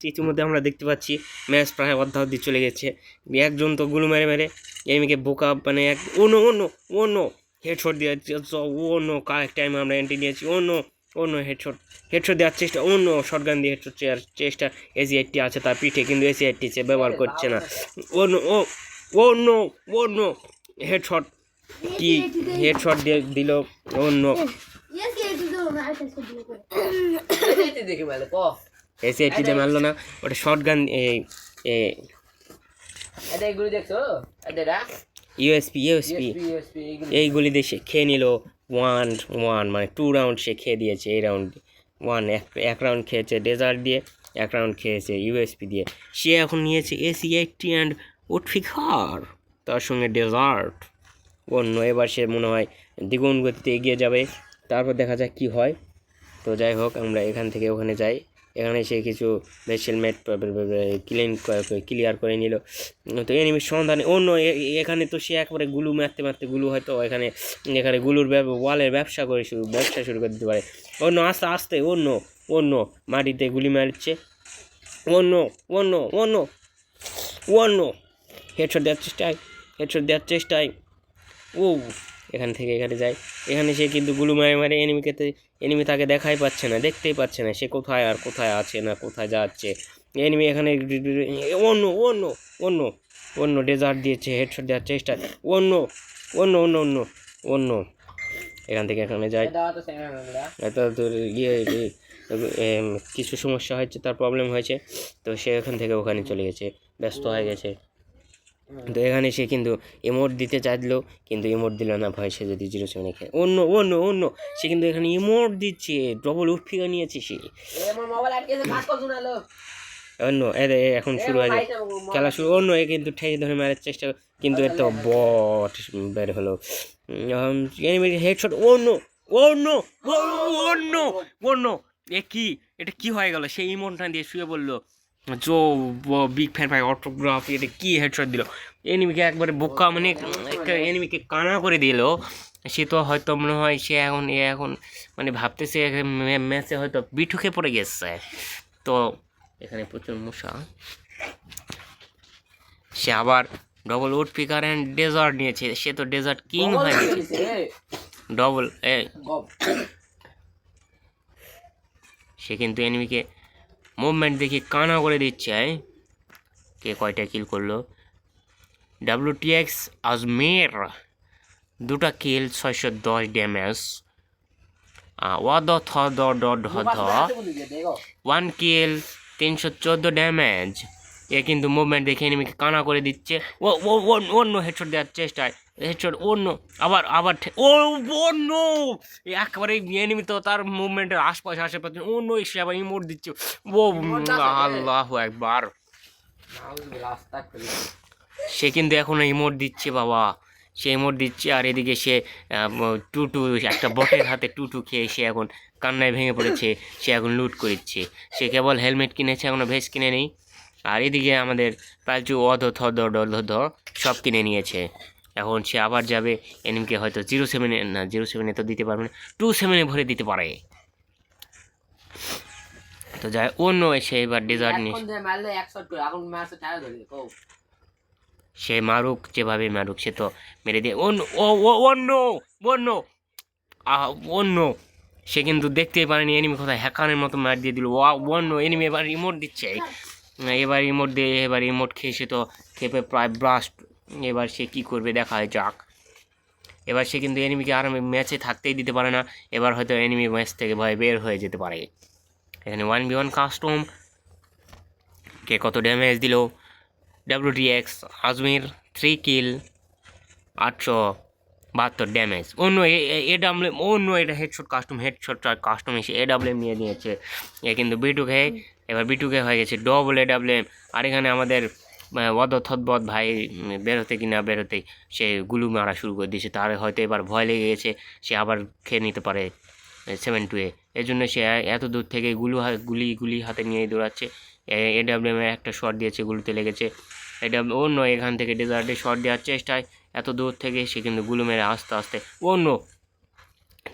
ইতিমধ্যে আমরা দেখতে পাচ্ছি ম্যাচ প্রায় অর্ধাবধি চলে গেছে একজন তো গুলো মেরে মেরে এমিকে বোকা মানে এক অন্য অন্য অন্য হেডশট দিয়েছে অন্য কারেক্ট টাইমে আমরা এন্ট্রি নিয়েছি অন্য অন্য হেডশট হেডশট দেওয়ার চেষ্টা অন্য শটগান দিয়ে হেডশট চেয়ার চেষ্টা এসি এইটটি আছে তার পিঠে কিন্তু এসি এইটটি সে ব্যবহার করছে না অন্য ও অন্য অন্য হেডশট কি হেডশট দিয়ে দিল see you. দেখে এসি এইটটিতে মারলো না ওটা দেখছ? এটা ইউএসপি ইউএসপি এইগুলি দিয়ে সে খেয়ে নিল ওয়ান ওয়ান মানে টু রাউন্ড সে খেয়ে দিয়েছে এই রাউন্ড ওয়ান এক রাউন্ড খেয়েছে ডেজার্ট দিয়ে এক রাউন্ড খেয়েছে ইউএসপি দিয়ে। সে এখন নিয়েছে এসি এইটটি অ্যান্ড উটফিকার তার সঙ্গে ডেজার্ট অন্য এবার সে মনে হয় দ্বিগুণ গতিতে এগিয়ে যাবে তারপর দেখা যাক কি হয়। তো যাই হোক আমরা এখান থেকে ওখানে যাই। এখানে সে কিছু ভেসেল মেট ক্লিন ক্লিয়ার করে নিল। তো এনিমির সন্ধানে অন্য এখানে তো সে একবারে গুলু মারতে মারতে গুলু হয়তো এখানে এখানে গুলুর ওয়ালের ব্যবসা করে শুরু, ব্যবসা শুরু করে দিতে পারে। অন্য আস্তে আস্তে অন্য অন্য মাটিতে গুলি মারছে। অন্য অন্য অন্য অন্য হেডশট দেওয়ার চেষ্টায় হেডশট দেওয়ার চেষ্টায়, ও এখান থেকে এখানে যায়। এখানে সে কিন্তু গুলু মারে মারে এনিমিকে এনিমি তাকে দেখাই পাচ্ছে না দেখতেই পাচ্ছে না সে কোথায় আর কোথায় আছে না কোথায় যাচ্ছে। এনিমি এখানে অন্য অন্য অন্য অন্য ডেজার্ট দিয়েছে হেডশট দেওয়ার চেষ্টা। অন্য অন্য অন্য অন্য অন্য। এখান থেকে এখানে যায়। তোর ইয়ে কিছু সমস্যা হয়েছে তার প্রবলেম হয়েছে। তো সে এখান থেকে ওখানে চলে গেছে ব্যস্ত হয়ে গেছে। তো এখানে সে কিন্তু ইমোট দিতে চাইলো কিন্তু ইমোট দিল না ভয় সে যদি জিরো সেভেনে খেয়ে অন্য অন্য অন্য সে কিন্তু এখানে ইমোট দিচ্ছে ডবল উঠফিকা নিয়েছে সে অন্য এখন শুরু হয়ে যায় খেলা শুরু অন্য এ কিন্তু ঠেকে ধরে মারার চেষ্টা কিন্তু এর তো বট বের হলো হেডশট অন্য অন্য অন্য অন্য এ কি এটা কি হয়ে গেল সেই ইমোনটা দিয়ে শুয়ে বলল জো বিগ ফ্যান ভাই অটোগ্রাফ এটা কি হেডশট দিল? এনিমিকে একবারে বোকা মানে একটা এনিমিকে কানা করে দিল। সে তো হয়তো মনে হয় সে এখন এ এখন মানে ভাবতেছে ম্যাচে হয়তো বিঠুকে পড়ে গেছে। তো এখানে প্রচুর মশা। সে আবার double woodpecker and desert নিয়েছে। সে তো ডেজার্ট কিং হয়ে গেছে। ডবল এ সে কিন্তু এনিমিকে মুভমেন্ট দেখি কানা করে দিচ্ছে। কে কয়টা কিল করল ডাব্লিউ টি এক্স আজমের দুটা কিল ছয়শো দশ ড্যামেজ ওয়াদ দ ড ঢ ধ ওয়ান কিল তিনশো চোদ্দ ড্যামেজ এ কিন্তু মুভমেন্ট দেখে এনিমিকে কানা করে দিচ্ছে ও ও- অন্য হেডশট দেওয়ার চেষ্টায় হেডশট অন্য আবার আবার ঠে- ও অন্য একবারে এনিমি তো তার মুভমেন্টের আশপাশে আশেপাশে অন্য এসে আবার ইমোট দিচ্ছে। ও আল্লাহ একবার। সে কিন্তু এখনও ইমোট দিচ্ছে বাবা। সে ইমোট দিচ্ছে আর এদিকে সে টুটু একটা বটের হাতে টুটু খেয়ে সে এখন কান্নায় ভেঙে পড়েছে সে এখন লুট করছে সে কেবল হেলমেট কিনেছে এখনও ভেস কিনে নেই। আর এদিকে আমাদের পালচু অধ থ ধ সব কিনে নিয়েছে। এখন সে আবার যাবে এনিমকে হয়তো জিরো সেভেনে না জিরো সেভেনে তো দিতে পারবে না টু সেভেনে ভরে দিতে পারে। তো যাই অন্য এসে এবার ডেজার্ট নিয়ে এখন যে মারলে 100 করে এখন মারছে টাকা ধরে কও সে মারুক যেভাবে মারুক সে তো মেরে দিয়ে অন্য অন্য অন্য। অন্য। সে কিন্তু দেখতেই পারেনি এনিমি কোথায় হ্যাকারের মতো মার দিয়ে দিল। ওয়া অন্য এনিমি এবার রিমোট দিচ্ছে। এবার রিমোট দিয়ে এবার রিমোট খেয়ে সে তো খেপে প্রায় ব্রাস্ট এবার সে কি করবে দেখা হয় যাক। এবার সে কিন্তু এনিমিকে আর ম্যাচে থাকতেই দিতে পারে না। এবার হয়তো এনিমি ম্যাচ থেকে ভয় বের হয়ে যেতে পারে। এখানে ওয়ান বি ওয়ান কাস্টম কে কত ড্যামেজ দিল? ডাব্লিউটিএক্স আজমির থ্রি কিল আটশো বাহাত্তর ড্যামেজ অন্য এ ডাব্লিউ অন্য এটা হেডশট কাস্টম হেডশট কাস্টম এসে এ ডাব্লিউ নিয়ে নিয়েছে। এ কিন্তু বিটুকে এবার বিটুকে হয়ে গেছে ডবল এ ডাব্লিউ আর এখানে আমাদের অদ থতবদ ভাই বেরোতে কি না বেরোতে সে গুলু মারা শুরু করে দিয়েছে। তার হয়তো এবার ভয় লেগে গেছে, সে আবার খেয়ে নিতে পারে সেভেন টু এ এই জন্য সে এত দূর থেকে গুলু গুলি গুলি হাতে নিয়ে দৌড়াচ্ছে। এ ডাব্লিউ এ একটা শট দিয়েছে, গুলুতে লেগেছে। এটা অন্য এখান থেকে ডেজার্টে শট দেওয়ার চেষ্টায়, এত দূর থেকে সে কিন্তু গুলো মেরে আস্তে আস্তে অন্য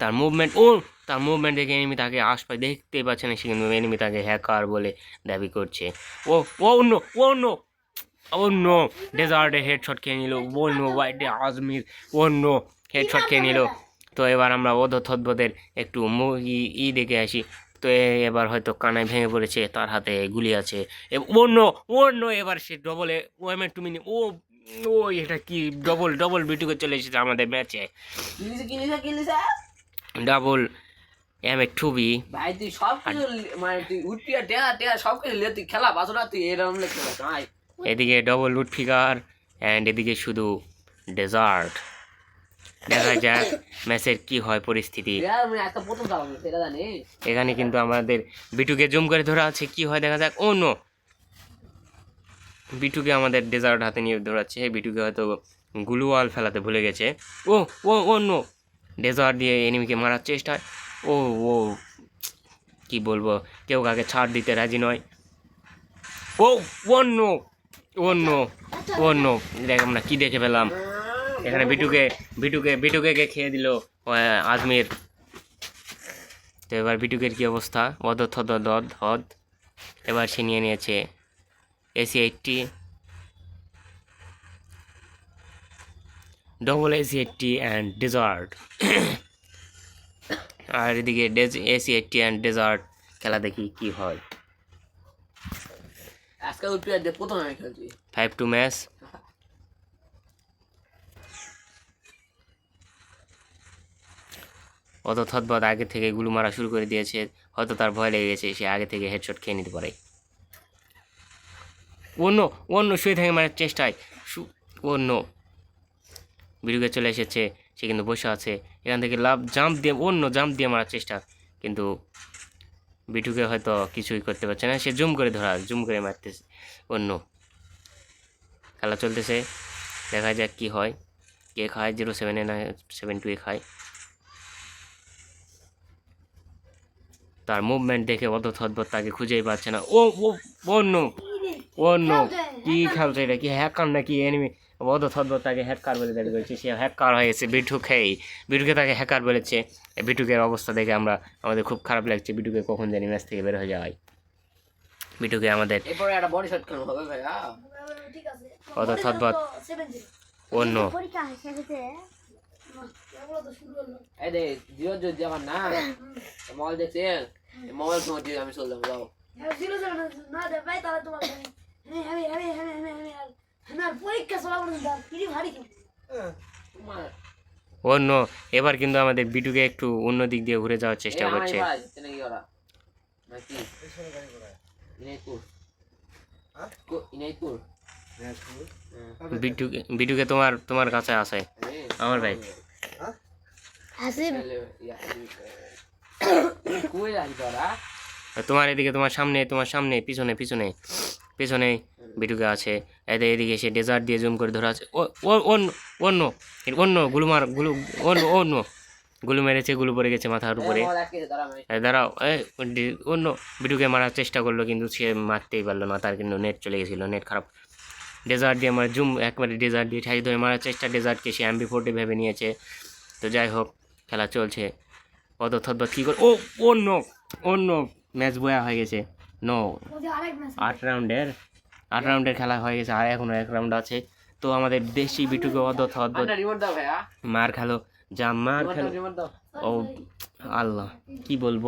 তার মুভমেন্ট ও তার মুভমেন্ট দেখে এনিমি তাকে আশপাশ দেখতে পাচ্ছে না, সে কিন্তু এনিমি তাকে হ্যাকার বলে দাবি করছে। Oh oh no oh no ডেজার্টে হেডশট খেয়ে নিল। ও নো হোয়াইটে আজমির ও নো হেডশট খেয়ে নিল। তো এবার আমরা ওধ থদ্বদের একটু ই- ই দেখে আসি। তো এবার হয়তো কানায় ভেঙে পড়েছে তার হাতে গুলি আছে। ও নো ও নো এবার সে ডবলে ও এম টু মিনি ও ও এটা কি ডবল ডবল বিটুকে চলে এসেছে আমাদের ম্যাচে double M A two B ভাই তুই সব কিছু মানে তুই উঠবি টেয়া টেয়া সব কিছু তুই খেলা বাসো না তুই এরকম ভাই। এদিকে ডবল লুট ফিগার অ্যান্ড এদিকে শুধু ডেজার্ট দেখা যাক ম্যাচের কি হয় পরিস্থিতি। এখানে কিন্তু আমাদের বিটুকে জুম করে ধরা আছে কি হয় দেখা যাক। ও নো বিটুকে আমাদের ডেজার্ট হাতে নিয়ে ধরাচ্ছে বিটুকে হয়তো গুলুয়াল ফেলাতে ভুলে গেছে। ও ও ও নো ডেজার্ট দিয়ে এনিমিকে মারার চেষ্টা ও ও কি বলব কেউ কাকে ছাড় দিতে রাজি নয়। ও ও নো ও নো দেখ, আমরা কি দেখে পেলাম? এখানে বিটুকে বিটুকে বিটুকে কে খেয়ে দিল আজমির। তো এবার বিটুকের কি অবস্থা? অদ থদ দদ হদ এবার সে নিয়ে নিয়েছে AC eighty. Double AC eighty and desert আর এদিকে ডেজ এসি এইটটি অ্যান্ড ডেজার্ট খেলা দেখি কি হয়। আজকে উঠবি আর দিয়ে প্রথম আমি খেলছি। ফাইভ টু ম্যাচ অত থতবত আগে থেকে গুলু মারা শুরু করে দিয়েছে, হয়তো তার ভয় লেগে গেছে, সে আগে থেকে হেডশট খেয়ে নিতে পারে। অন্য অন্য শুয়ে থেকে মারার চেষ্টায়। অন্য। বিরুগে চলে এসেছে, সে কিন্তু বসে আছে। এখান থেকে লাভ জাম্প দিয়ে, অন্য জাম্প দিয়ে মারার চেষ্টা। কিন্তু বিটুকে হয়তো কিছুই করতে পারছে না। সে জুম করে ধরা জুম করে মারতেছে অন্য। খেলা চলতেছে দেখা যাক কি হয়। কে খায়? জিরো সেভেনে না সেভেন টু এ খায়। তার মুভমেন্ট দেখে অত থতবত তাকে খুঁজেই পাচ্ছে না। ও ও অন্য অন্য কি খেলছে এটা? কি হ্যাকার নাকি এনিমি বৌদ্ধ থদ্দ তাকে হ্যাকার বলে দাবি করেছে। সে হ্যাকার হয়ে গেছে বিটু খেয়েই বিটুকে তাকে হ্যাকার বলেছে। বিটুকের অবস্থা দেখে আমরা আমাদের খুব খারাপ লাগছে বিটুকে কখন জানি ম্যাচ থেকে বের হয়ে যাওয়াই বিটুকে আমাদের অত থদ্বত অন্য। মোবাইল দেখছেন মোবাইল দিয়ে আমি চললাম যাও। অন্য হ্যাঁ। এবার কিন্তু আমাদের বিটুকে একটু অন্য দিক দিয়ে ঘুরে যাওয়ার চেষ্টা করছে। হ্যাঁ? বিটুকে বিটুকে তোমার তোমার কাছে আছে আমার ভাই। হ্যাঁ? তোমার এদিকে তোমার সামনে তোমার সামনে পিছনে পিছনে। পিছনে বিটুকে আছে। এদের এদিকে সে ডেজার্ট দিয়ে জুম করে ধরা আছে। অন্য অন্য অন্য গুলু মার গুলু অন্য অন্য গুলু মেরেছে গুলু পড়ে গেছে মাথার উপরে। দাঁড়াও অন্য বিটুকে মারার চেষ্টা করল কিন্তু সে মারতেই পারল না। তার কিন্তু নেট চলে গেছিল নেট খারাপ। ডেজার্ট দিয়ে আমার জুম একবারে ডেজার্ট দিয়ে ঠাই ধরে মারার চেষ্টা। ডেজার্টকে সে এমবি ফোর্টি ভেবে নিয়েছে। তো যাই হোক খেলা চলছে। অত থদ্দ কী করে ও অন্য অন্য ম্যাচ বয়া হয়ে গেছে। নো আট রাউন্ডের আট রাউন্ডের খেলা হয়ে গেছে আর এখনও এক রাউন্ড আছে। তো আমাদের দেশি বিটুকে দাও ভাইয়া। মার খেলো যা মার খেলো। ও আল্লাহ কি বলব?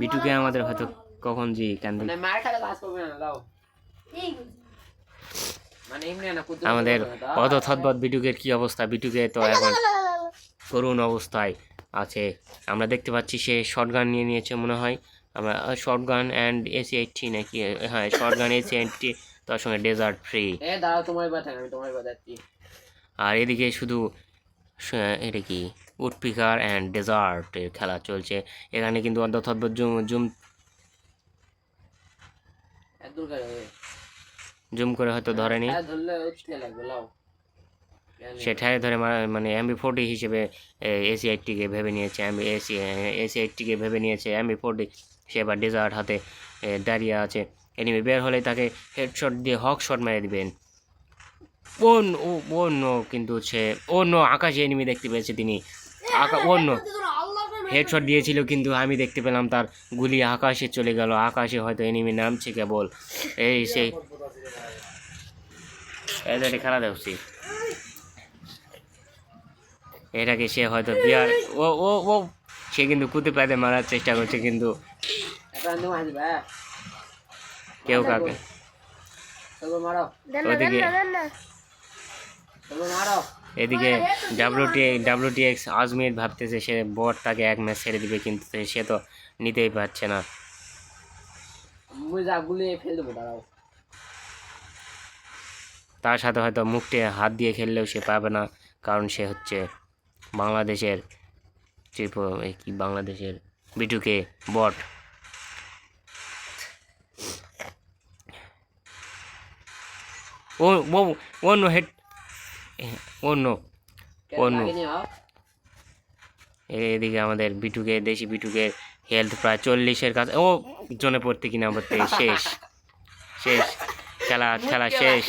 বিটুকে আমাদের হয়তো কখন জি কান্দি মানে মার খেলা কাজ করবে না দাও। ঠিক মানে আমাদের থতবত বিটুকের কি অবস্থা? বিটুকে তো এখন করুণ অবস্থায় আছে। আমরা দেখতে পাচ্ছি সে শর্ট নিয়ে নিয়েছে মনে হয়। Short gun and AC eighty নাকি হ্যাঁ শর্ট গান এসি এইটটি তার সঙ্গে ডেজার্ট ফ্রি এ দাঁড়াও তোমার থাক আমি তোমার যাচ্ছি আর এদিকে শুধু এটা কি? উডপিকার অ্যান্ড ডেজার্টের খেলা চলছে। এখানে কিন্তু অর্ধ জুম জুম জুম করে হয়তো ধরেনি। হ্যাঁ ধরলে উঠতে লাগবে লাও। সেটাই ধরে মা- মানে এমবি ফোর্টি হিসেবে এসি এইটটিকে ভেবে নিয়েছে এমবি এসি এসি এইটটিকে ভেবে নিয়েছে এমবি ফোর্টি সে এবার ডেজার্ট হাতে দাঁড়িয়ে আছে। এনিমি বের হলে তাকে হেডশট দিয়ে হক শট মেরে দিবেন। অন্য অন্য কিন্তু সে অন্য আকাশে এনিমি দেখতে পেয়েছে তিনি। আকা অন্য হেডশট দিয়েছিল কিন্তু আমি দেখতে পেলাম তার গুলি আকাশে চলে গেল। আকাশে হয়তো এনিমি নামছে কেবল। এই সেই খেলা দেখছি। এটাকে সে হয়তো বিয়ার ও ও ও সে কিন্তু কুতে পাতে মারার চেষ্টা করছে কিন্তু কেউ কাকে? ওদিকে না দেন না তবে মারো এদিকে ডাব্লিউটি আজমির ভাবতেছে সে বট তাকে এক ম্যাচ ছেড়ে দিবে কিন্তু সে- তো নিতেই পারছে না। তার সাথে হয়তো মুখটে হাত দিয়ে খেললেও সে পাবে না কারণ সে হচ্ছে বাংলাদেশের কি বাংলাদেশের? বিটুকে bot. Oh oh oh no head. Oh no oh no. আগে নিয়ে আও। এদিকে আমাদের বিটুকে দেশি বিটুকে হেলথ প্রায় চল্লিশের কাছে ও জনে পড়তে কিনা পড়তে শেষ। শেষ। খেলা খেলা শেষ।